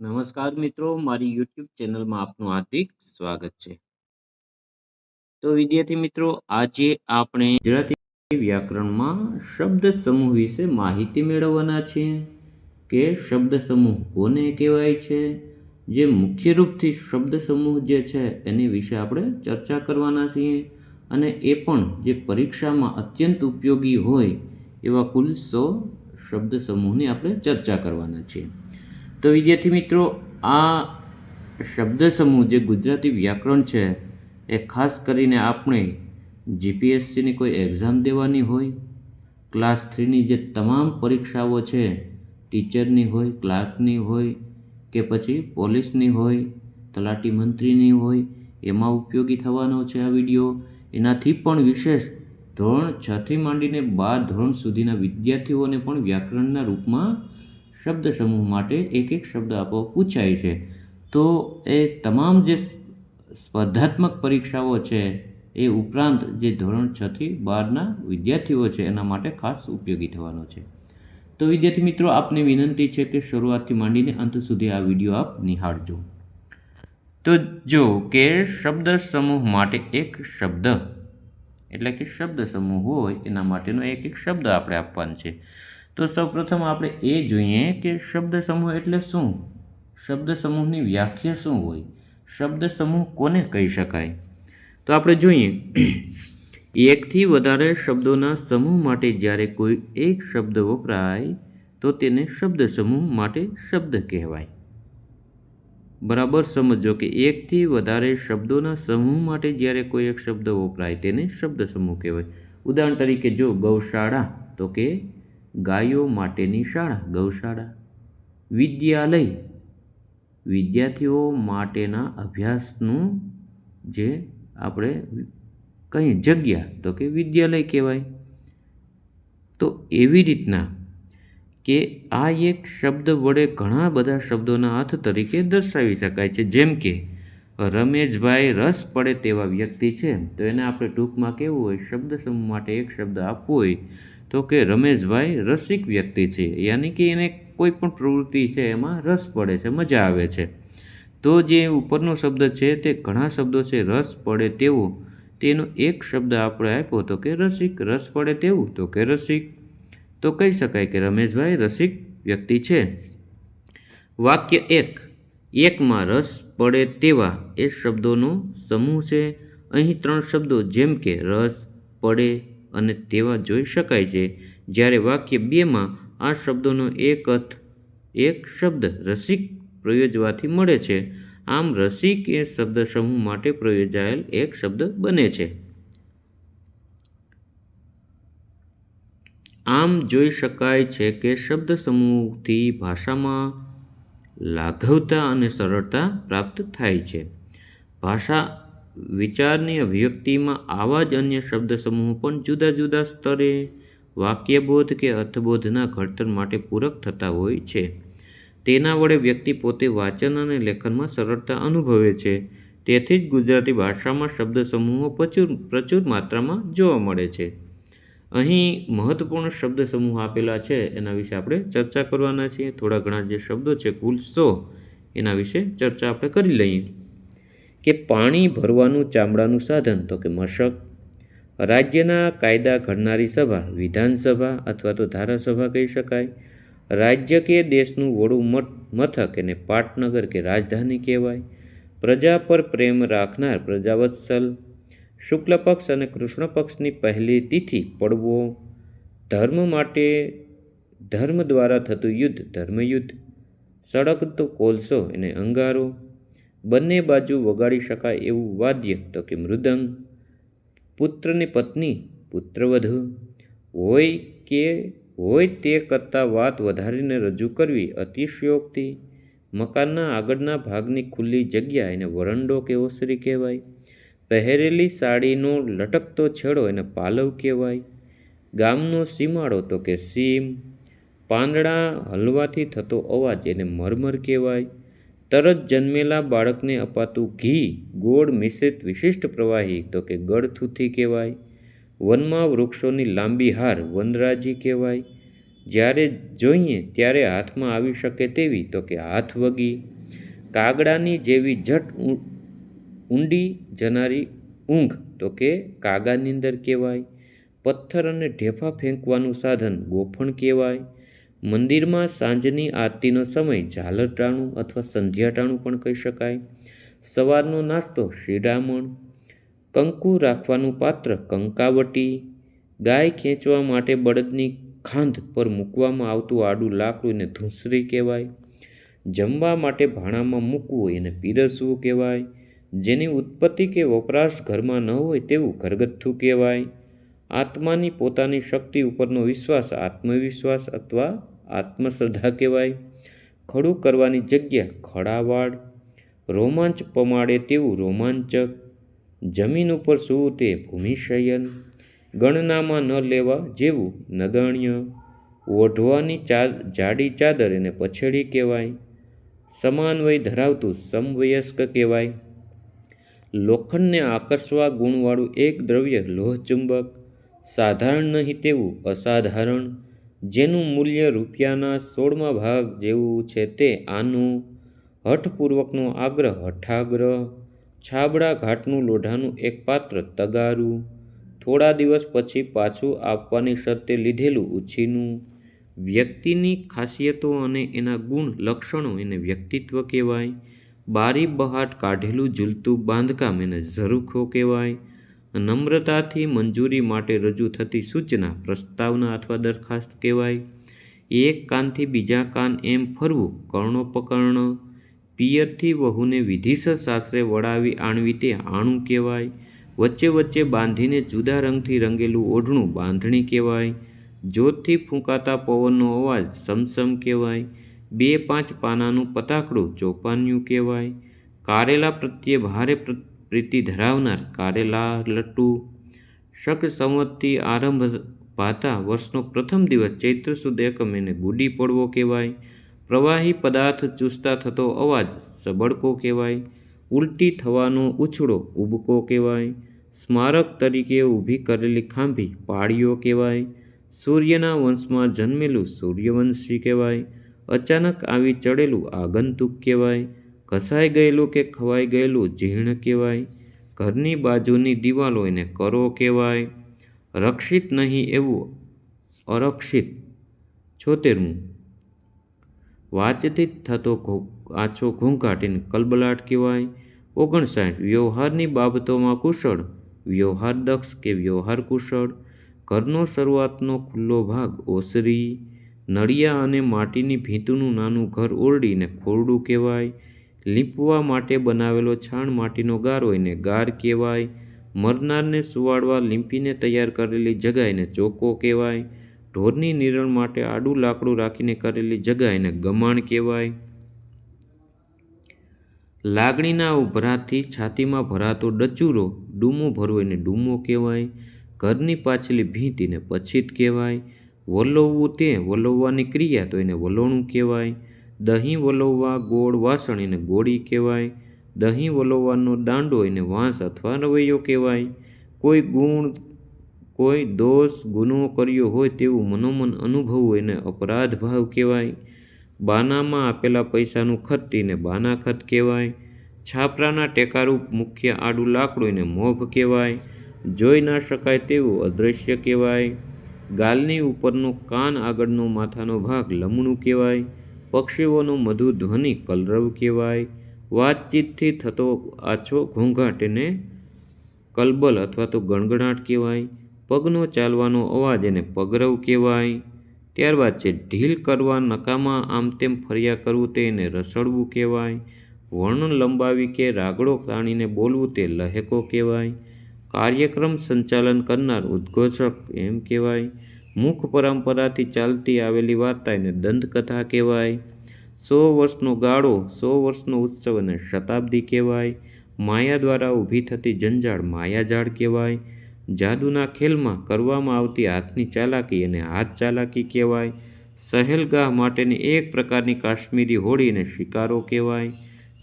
નમસ્કાર મિત્રો, મારી યુટ્યુબ ચેનલમાં આપનું હાર્દિક સ્વાગત છે. તો વિદ્યાર્થી મિત્રો, આજે આપણે ગુજરાતી વ્યાકરણમાં શબ્દ સમૂહ વિશે માહિતી મેળવવાના છીએ કે શબ્દ સમૂહ કોને કહેવાય છે, જે મુખ્ય રૂપથી શબ્દ સમૂહ જે છે એની વિશે આપણે ચર્ચા કરવાના છીએ અને એ પણ જે પરીક્ષામાં અત્યંત ઉપયોગી હોય એવા કુલ સો શબ્દ સમૂહની આપણે ચર્ચા કરવાના છીએ. તો વિદ્યાર્થી મિત્રો, આ શબ્દ સમૂહ જે ગુજરાતી વ્યાકરણ છે, એ ખાસ કરીને આપણે જીપીએસસીની કોઈ એક્ઝામ દેવાની હોય, ક્લાસ થ્રીની જે તમામ પરીક્ષાઓ છે, ટીચરની હોય, ક્લાર્કની હોય કે પછી પોલીસની હોય, તલાટી મંત્રીની હોય, એમાં ઉપયોગી થવાનો છે આ વીડિયો. એનાથી પણ વિશેષ ધોરણ છથી માંડીને બાર ધોરણ સુધીના વિદ્યાર્થીઓને પણ વ્યાકરણના રૂપમાં શબ્દ સમૂહ માટે એક એક શબ્દ આપો, પૂછાય છે. તો એ તમામ જે સ્પર્ધાત્મક પરીક્ષાઓ છે, એ ઉપરાંત જે ધોરણ છથી બારના વિદ્યાર્થીઓ છે, એના માટે ખાસ ઉપયોગી થવાનો છે. તો વિદ્યાર્થી મિત્રો, આપની વિનંતી છે કે શરૂઆતથી માંડીને અંત સુધી આ વીડિયો આપ નિહાળજો. તો જો કે શબ્દ સમૂહ માટે એક શબ્દ, એટલે કે શબ્દ સમૂહ હોય, એના માટેનો એક એક શબ્દ આપણે આપવાનો છે. તો સૌપ્રથમ આપણે એ જોઈએ કે શબ્દ સમૂહ એટલે શું? શબ્દ સમૂહની વ્યાખ્યા શું હોય? શબ્દ સમૂહ કોને કહી શકાય? તો આપણે જોઈએ. એકથી વધારે શબ્દોના સમૂહ માટે જ્યારે કોઈ એક શબ્દ વપરાય, તો તેને શબ્દ સમૂહ માટે શબ્દ કહેવાય. બરાબર સમજો કે એકથી વધારે શબ્દોના સમૂહ માટે જ્યારે કોઈ એક શબ્દ વપરાય, તેને શબ્દ સમૂહ કહેવાય. ઉદાહરણ તરીકે જો ગૌશાળા, તો કે ગાયો માટેની શાળા, ગૌશાળા. વિદ્યાલય. વિદ્યાર્થીઓ માટેના અભ્યાસનું જે આપણે કંઈ જગ્યા, તો કે વિદ્યાલય કહેવાય. તો એવી રીતના કે આ એક શબ્દ વડે ઘણા બધા શબ્દોના અર્થ તરીકે દર્શાવી શકાય છે. જેમ કે, રમેશભાઈ રસ પડે તેવા વ્યક્તિ છે. તો એને આપણે ટૂંકમાં કેવું હોય? શબ્દ સમૂહ માટે એક શબ્દ આપવો હોય. તો કે રમેશભાઈ રસિક વ્યક્તિ છે, યાની કે એને કોઈ પણ પ્રવૃત્તિ છે એમાં રસ પડે છે, મજા આવે છે. તો જે ઉપરનો શબ્દ છે તે ઘણા શબ્દો છે, રસ પડે તેવો. તેનો એક શબ્દ આપણે આપ્યો તો કે રસિક, રસ પડે તેવું. તો કે રસિક. તો કહી શકાય કે રમેશભાઈ રસિક વ્યક્તિ છે. વાક્ય એક. એકમાં રસ પડે તેવા એ શબ્દોનો સમૂહ છે. અહીં ત્રણ શબ્દો જેમ કે રસ, પડે અને તેવા જોઈ શકાય છે. જ્યારે વાક્ય બેમાં આ શબ્દોનો એક અર્થ, એક શબ્દ રસિક પ્રયોજવાથી મળે છે. આમ રસિક એ શબ્દ સમૂહ માટે પ્રયોજાયેલ એક શબ્દ બને છે. આમ જોઈ શકાય છે કે શબ્દ સમૂહથી ભાષામાં લાઘવતા અને સરળતા પ્રાપ્ત થાય છે. ભાષા વિચારની અભિવ્યક્તિમાં આવા જ અન્ય શબ્દ સમૂહ પણ જુદા જુદા સ્તરે વાક્યબોધ કે અર્થબોધના ઘડતર માટે પૂરક થતા હોય છે. તેના વડે વ્યક્તિ પોતે વાંચન અને લેખનમાં સરળતા અનુભવે છે. તેથી જ ગુજરાતી ભાષામાં શબ્દ સમૂહો પ્રચુર પ્રચુર માત્રામાં જોવા મળે છે. અહીં મહત્વપૂર્ણ શબ્દ સમૂહ આપેલા છે, એના વિશે આપણે ચર્ચા કરવાના છીએ. થોડા ઘણા જે શબ્દો છે, કુલ સો, એના વિશે ચર્ચા આપણે કરી લઈએ. કે પાણી ભરવાનું ચામડાનું સાધન તો કે મશક. રાજ્યના કાયદા ઘડનારી સભા, વિધાનસભા અથવા તો ધારાસભા કહી શકાય. રાજ્ય કે દેશનું વડું મથક એને પાટનગર કે રાજધાની કહેવાય. પ્રજા પર પ્રેમ રાખનાર પ્રજાવત્સલ. શુક્લ પક્ષ અને કૃષ્ણ પક્ષની પહેલી તિથિ પડવો. ધર્મ માટે ધર્મ દ્વારા થતું યુદ્ધ ધર્મયુદ્ધ. સળગતો કોલસો એને અંગારો. બંને બાજુ વગાડી શકાય એવું વાદ્ય તો કે મૃદંગ. પુત્રની પત્ની, પુત્રવધુ. હોય કે હોય તે કરતાં વાત વધારીને રજૂ કરવી અતિશયોક્તિ. મકાનના આગળના ભાગની ખુલ્લી જગ્યા એને વરંડો કે ઓસરી કહેવાય. પહેરેલી સાડીનો લટકતો છેડો એને પાલવ કહેવાય. ગામનો સીમાડો તો કે સીમ. પાંદડા હલવાથી થતો અવાજ એને મરમર કહેવાય. તરત જન્મેલા બાળકને અપાતું ઘી ગોળ મિશ્રિત વિશિષ્ટ પ્રવાહી, તો કે ગળથુથી કહેવાય. વનમાં વૃક્ષોની લાંબી હાર વનરાજી કહેવાય. જ્યારે જોઈએ ત્યારે હાથમાં આવી શકે તેવી, તો કે હાથ વગી. કાગડાની જેવી જટ ઊંડી જનારી ઊંઘ, તો કે કાગા નીંદર કહેવાય. પથ્થર અને ઢેફા ફેંકવાનું સાધન ગોફણ કહેવાય. મંદિરમાં સાંજની આરતીનો સમય ઝાલરટાણું અથવા સંધ્યાટાણું પણ કહી શકાય. સવારનો નાસ્તો શ્રીરામણ. કંકુ રાખવાનું પાત્ર કંકાવટી. ગાય ખેંચવા માટે બળદની ખાંધ પર મૂકવામાં આવતું આડું લાકડું એને ધૂંસરી કહેવાય. જમવા માટે ભાણામાં મૂકવું એને પીરસવું કહેવાય. જેની ઉત્પત્તિ કે વપરાશ ઘરમાં ન હોય તેવું ઘરગથ્થું કહેવાય. આત્માની પોતાની શક્તિ ઉપરનો વિશ્વાસ, આત્મવિશ્વાસ અથવા આત્મશ્રદ્ધા કહેવાય. ખડું કરવાની જગ્યા ખડાવાળ રોમાંચ પમાડે તેવું રોમાંચક. જમીન ઉપર સૂવું તે ભૂમિશયન ગણનામાં ન લેવા જેવું નગણ્ય. ઓઢવાની જાડી ચાદર એને પછેડી કહેવાય. સમાન વય ધરાવતું સમવયસ્ક કહેવાય. લોખંડને આકર્ષવા ગુણવાળું એક દ્રવ્ય લોહચુંબક. સાધારણ નહીં તેવું અસાધારણ, જેનું મૂલ્ય રૂપિયાના સોળમા ભાગ જેવું છે તે આનું હઠપૂર્વકનો આગ્રહ, હઠાગ્રહ, છાબડા ઘાટનું લોઢાનું એક પાત્ર, તગારું, થોડા દિવસ પછી પાછું આપવાની શરતે લીધેલું ઉછીનું વ્યક્તિની ખાસિયતો અને એના ગુણ, લક્ષણો એને વ્યક્તિત્વ કહેવાય, બારી બહાટ કાઢેલું ઝૂલતું બાંધકામ એને ઝરૂખો કહેવાય નમ્રતાથી મંજૂરી માટે રજૂ થતી સૂચના, પ્રસ્તાવના અથવા દરખાસ્ત કહેવાય. એક કાનથી બીજા કાન એમ ફરવું કર્ણોપકર્ણ પિયરથી વહુને વિધિસર સાસરે વળાવી આણવી તે આણું કહેવાય. વચ્ચે વચ્ચે બાંધીને જુદા રંગથી રંગેલું ઓઢણું બાંધણી કહેવાય. જોતથી ફૂંકાતા પવનનો અવાજ સમસમ કહેવાય. બે પાંચ પાનાનું પતાકડું ચોપાન્યું કહેવાય. કારેલા પ્રત્યે ભારે પ્રીતિ ધરાવનાર કારેલા લટ્ટુ શક સંવતથી આરંભ પાતા વર્ષનો પ્રથમ દિવસ ચૈત્ર સુદ એકમ એને ગુડી પડવો કહેવાય. પ્રવાહી પદાર્થ ચૂસતા થતો અવાજ સબડકો કહેવાય. ઉલટી થવાનો ઉછળો ઉબકો કહેવાય. સ્મારક તરીકે ઊભી કરેલી ખાંભી પાળીઓ કહેવાય. સૂર્યના વંશમાં જન્મેલું સૂર્યવંશી કહેવાય. અચાનક આવી ચડેલું આગંતુક કહેવાય. ઘસાઈ ગયેલું કે ખવાઈ ગયેલું જીર્ણ કહેવાય? ઘરની બાજુની દિવાલો એને કરો કહેવાય? રક્ષિત નહીં એવું અરક્ષિત? છોતેરમું. વાતચીત થતો આછો ઘૂંઘાટ એને કલબલાટ કહેવાય? ઓગણસાઠ. વ્યવહારની બાબતોમાં કુશળ? વ્યવહાર દક્ષ કે વ્યવહાર કુશળ? ઘરનો શરૂઆતનો ખુલ્લો ભાગ ઓસરી? નળિયા અને માટીની ભીંતનું નાનું ઘર ઓરડીને ખોરડું કહેવાય? લીંપવા માટે બનાવેલો છાણ માટીનો ગારો એને ગાર કહેવાય. મરનારને સુવાડવા લીંપીને તૈયાર કરેલી જગા એને ચોકો કહેવાય. ઢોરની નિરણ માટે આડું લાકડું રાખીને કરેલી જગા એને ગમાણ કહેવાય. લાગણીના ઉભરાથી છાતીમાં ભરાતો ડચુરો ડૂમો ભરવો એને ડૂમો કહેવાય. ઘરની પાછલી ભીંત એને પછીત કહેવાય. વલોવવું તે વલોવવાની ક્રિયા તો એને વલોણું કહેવાય. દહીં વલોવવા ગોળ વાસણ એને ગોળી કહેવાય, દહીં વલોવવાનો દાંડો એને વાંસ અથવા રવૈયો કહેવાય. કોઈ ગુણ, કોઈ દોષ ગુનો કર્યો હોય તેવું મનોમન અનુભવવું એને અપરાધ ભાવ કહેવાય. બાનામાં આપેલા પૈસાનું ખતને બાના ખત કહેવાય. છાપરાના ટેકારૂપ મુખ્ય આડું લાકડું એને મોભ કહેવાય. જોઈ ના શકાય તેવું અદૃશ્ય કહેવાય. ગાલની ઉપરનો કાન આગળનો માથાનો ભાગ લમણું કહેવાય. પક્ષીઓનો મધુ ધ્વનિ કલરવ કહેવાય. વાતચીતથી થતો આછો ઘોંઘાટ એને કલબલ અથવા તો ગણગણાટ કહેવાય. પગનો ચાલવાનો અવાજ એને પગરવ કહેવાય. ત્યારબાદ છે ઢીલ કરવા નકામાં આમ તેમ ફર્યા કરવું તે એને રસડવું કહેવાય. વર્ણન લંબાવી કે રાગડો તાણીને બોલવું તે લહેકો કહેવાય. કાર્યક્રમ સંચાલન કરનાર ઉદ્ઘોષક એમ કહેવાય. મુખ પરંપરાથી ચાલતી આવેલી વાર્તા એને દંતકથા કહેવાય. સો વર્ષનો ગાળો, સો વર્ષનો ઉત્સવ અને શતાબ્દી કહેવાય. માયા દ્વારા ઊભી થતી જંજાળ માયાજાળ કહેવાય. જાદુના ખેલમાં કરવામાં આવતી હાથની ચાલાકી અને હાથ ચાલાકી કહેવાય. સહેલગાહ માટેની એક પ્રકારની કાશ્મીરી હોળીને શિકારો કહેવાય.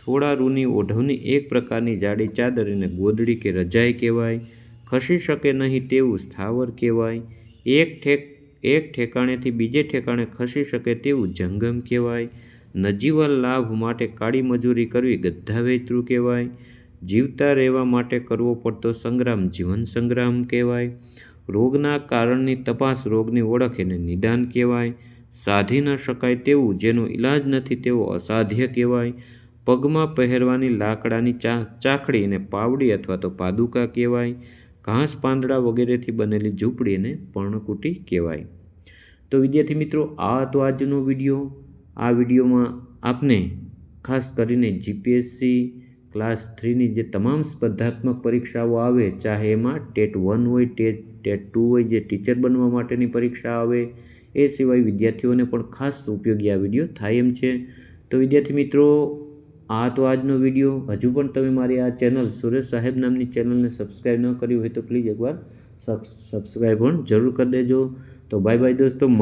થોડા રૂની ઓઢવની એક પ્રકારની જાડી ચાદર એને ગોદડી કે રજાઈ કહેવાય. ખસી શકે નહીં તેવું સ્થાવર કહેવાય. એક ઠેક, એક ઠેકાણેથી બીજે ઠેકાણે ખસી શકે તેવું જંગમ કહેવાય. નજીવા લાભ માટે કાળી મજૂરી કરવી ગદ્દાવેતરું કહેવાય. જીવતા રહેવા માટે કરવો પડતો સંગ્રામ જીવન સંગ્રામ કહેવાય. રોગના કારણની તપાસ રોગની ઓળખ એને નિદાન કહેવાય. સાધી ન શકાય તેવું જેનો ઈલાજ નથી તેવો અસાધ્ય કહેવાય. પગમાં પહેરવાની લાકડાની ચા ચાકડી એને પાવડી અથવા તો પાદુકા કહેવાય. ઘાસ પાંદડા વગેરેથી બનેલી ઝૂંપડીને પર્ણકુટી કહેવાય. તો વિદ્યાર્થી મિત્રો, આ હતો આજનો વીડિયો. આ વિડીયોમાં આપને ખાસ કરીને જીપીએસસી ક્લાસ થ્રીની જે તમામ સ્પર્ધાત્મક પરીક્ષાઓ આવે, ચાહે એમાં ટેટ વન હોય, ટેટ ટેટ ટુ હોય, જે ટીચર બનવા માટેની પરીક્ષા આવે, એ સિવાય વિદ્યાર્થીઓને પણ ખાસ ઉપયોગી આ વીડિયો થાય એમ છે. તો વિદ્યાર્થી મિત્રો આ તો આજનો વીડિયો. હજુ પણ તમે મારી આ ચેનલ સુરેશ સાહેબ નામની ચેનલને સબસ્ક્રાઈબ ન કરી હોય તો પ્લીઝ એકવાર સબસ્ક્રાઈબ પણ જરૂર કરી દેજો. તો બાય બાય દોસ્તો